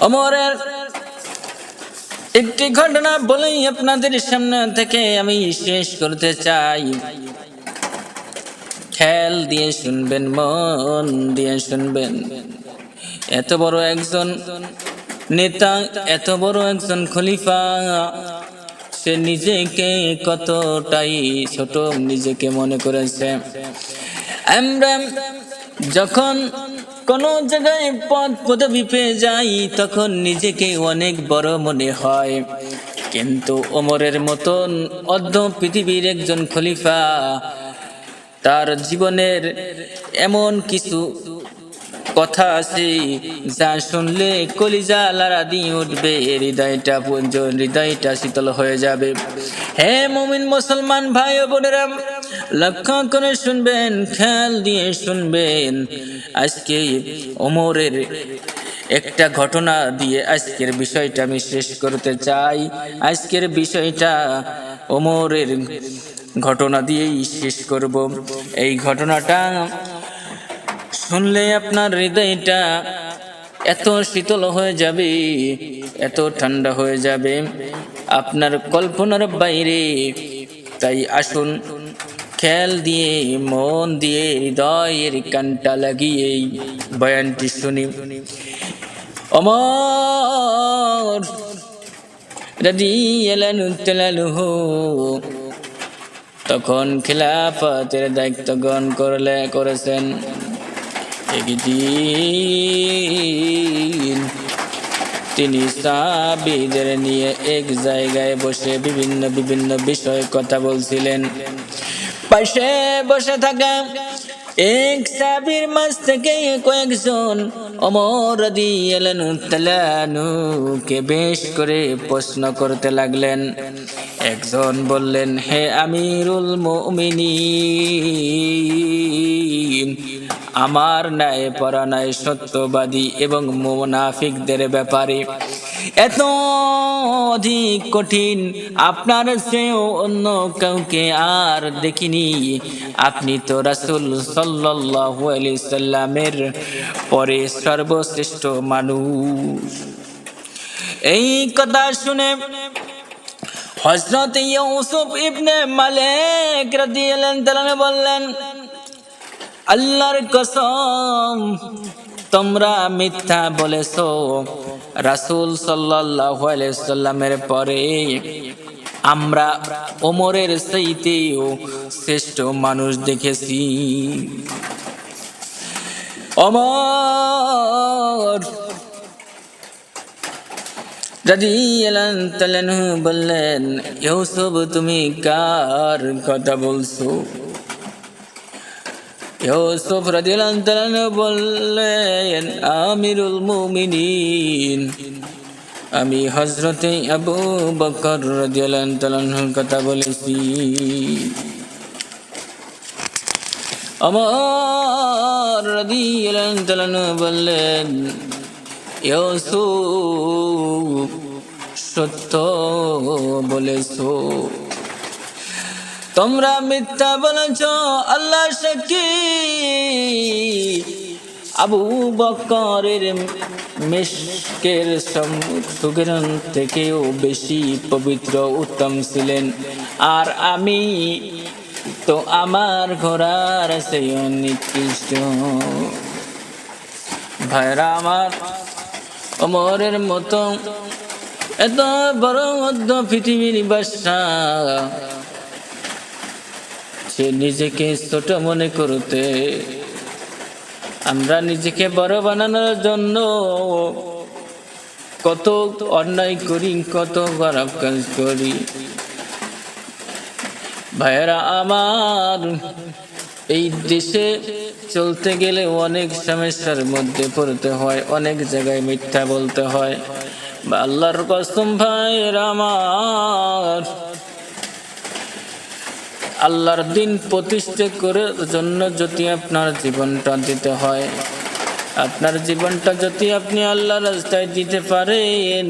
অমরের একটি ঘটনা বলেই আপনাদের সামনে থেকে আমি শেষ করতে চাই। খেয়াল দিয়ে শুনবেন, মন দিয়ে শুনবেন। এত বড় একজন নেতা, এত বড় একজন খলিফা, সে নিজেকে কতটাই ছোট নিজেকে মনে করেছে। আমরা যখন কোন জায়গায় পদ পদবি পেয়ে যাই, তখন নিজেকে অনেক বড় মনে হয়। কিন্তু ওমরের মতন অর্ধ পৃথিবীর একজন খলিফা, তার জীবনের এমন কিছু কথা আছে যা শুনলে কলিজা লারা দিয়ে উঠবে হৃদয়টা হৃদয়টা শীতল হয়ে যাবে। হে মমিন মুসলমান ভাই বোনেরা লক্ষ্য করে শুনবেন, খেয়াল দিয়ে শুনবেন, আজকে ওমরের একটা ঘটনা দিয়ে আজকের বিষয়টা আমি শেষ করতে চাই। আজকের বিষয়টা ওমরের ঘটনা দিয়েই শেষ করব। এই ঘটনাটা শুনলে আপনার হৃদয়টা এত শীতল হয়ে যাবে, এত ঠান্ডা হয়ে যাবে। আপনার কল্পনার বাইরে, তাই আসুন খেয়াল দিয়ে, মন দিয়ে, হৃদয়ের কানটা লাগিয়ে এই বয়ানটি শুনি। অমর রাদিয়াল্লাহু তখন খিলাফতের দায়িত্ব গ্রহণ করলে, করেছেন একদিন। তিনি সাবিদের নিয়ে এক জায়গায় বসে বিভিন্ন বিভিন্ন বিষয়ে কথা বলছিলেন। পাশে বসে থাকা এক সাবির মাঝ থেকে কয়েকজন অমর কে বেশ করে প্রশ্ন করতে লাগলেন। একজন বললেন, হে আমিরুল মুমিনিন, আমার ন্যায় পরানায় সত্যবাদী এবং মুনাফিকদের ব্যাপারে এত অধিক কঠিন, আপনার চেয়েও অন্য কাউকে আর দেখিনি। আপনি তো রাসুল আলাইহি সাল্লামের পরে সর্বশ্রেষ্ঠ মানুষ। এই কথা শুনে হজরত ইউসুফ ইবনে মালিক রাদিয়াল্লাহু তাআলা বললেন, আল্লাহর কসম, তোমরা মিথ্যা বলেছ। রাসূল সাল্লাল্লাহু আলাইহি সাল্লামের পরে আমরা ওমরের চাইতেও শ্রেষ্ঠ মানুষ দেখেছি। অমর বললেন, ইউসুফ, তুমি কার কথা বলছো? ইউসুফ রাদিয়াল্লাহু বললেন, আমিরুল মুমিনিন। আমি হজরতে আবু বকর রাদিয়াল্লাহু কথা বলেছি। আমার রাদিয়াল্লাহু বললেন, ইউসুফ, সত্য বলেছ। তোমরা মিথ্যা বলেছ, আল্লাহ সাক্ষী আবু বকরের মেশকের সুগরণ থেকেও বেশি পবিত্র উত্তম ছিলেন। আর আমি তো আমার ঘোড়ার সেই নিকৃষ্ট ভাইরা আমার অমরের মতো এত বড় মধ্য পৃথিবীর বাসা সে নিজেকে ছোট মনে করতে। আমরা নিজেকে বড় বানানোর জন্য কত অন্যায় করি, কত খারাপ কাজ করি। ভাইয়েরা, আমার এই দেশে চলতে গেলে অনেক সমস্যার মধ্যে পড়তে হয়, অনেক জায়গায় মিথ্যা বলতে হয়। বা আল্লাহর কসম ভাইয়েরা, আমার আল্লাহর দিন প্রতিষ্ঠা করার জন্য যদি আপনার জীবনটা দিতে হয়, আপনার জীবনটা যদি আপনি আল্লাহ রাস্তায় দিতে পারেন,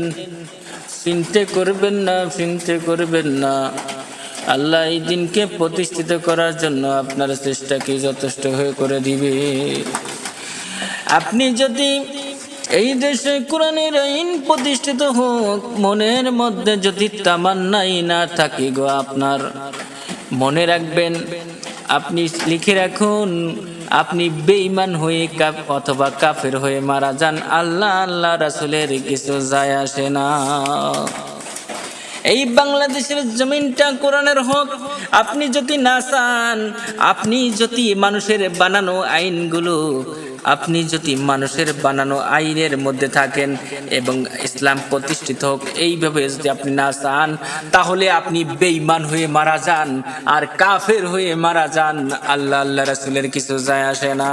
চিনতে করবেন না, চিনতে করবেন না। আল্লাহ এই দিনকে প্রতিষ্ঠিত করার জন্য আপনার চেষ্টাকে যথেষ্ট হয়ে করে দিবে। আপনি যদি এই দেশে কোরআনের আইন প্রতিষ্ঠিত হোক, মনের মধ্যে যদি তামান্নাই না থাকে গো আপনার মনে রাখবেন, আপনি লিখে রাখুন, আপনি বেঈমান হয়ে কাপ অথবা কাফের হয়ে মারা যান, আল্লাহ আল্লাহ রাসুলের কিছু যায় আসে না। এই বাংলাদেশের জমিনটা কোরআনের হক, আপনি যদি না চান, আপনি যদি মানুষের বানানো আইনগুলো আপনি যদি মানুষের বানানো আইনের মধ্যে থাকেন এবং ইসলাম প্রতিষ্ঠিত হোক, এইভাবে যদি আপনি না চান, তাহলে আপনি বেইমান হয়ে মারা যান আর কাফের হয়ে মারা যান। আল্লাহ আল্লাহ রাসুলের কিছু যায় আসে না।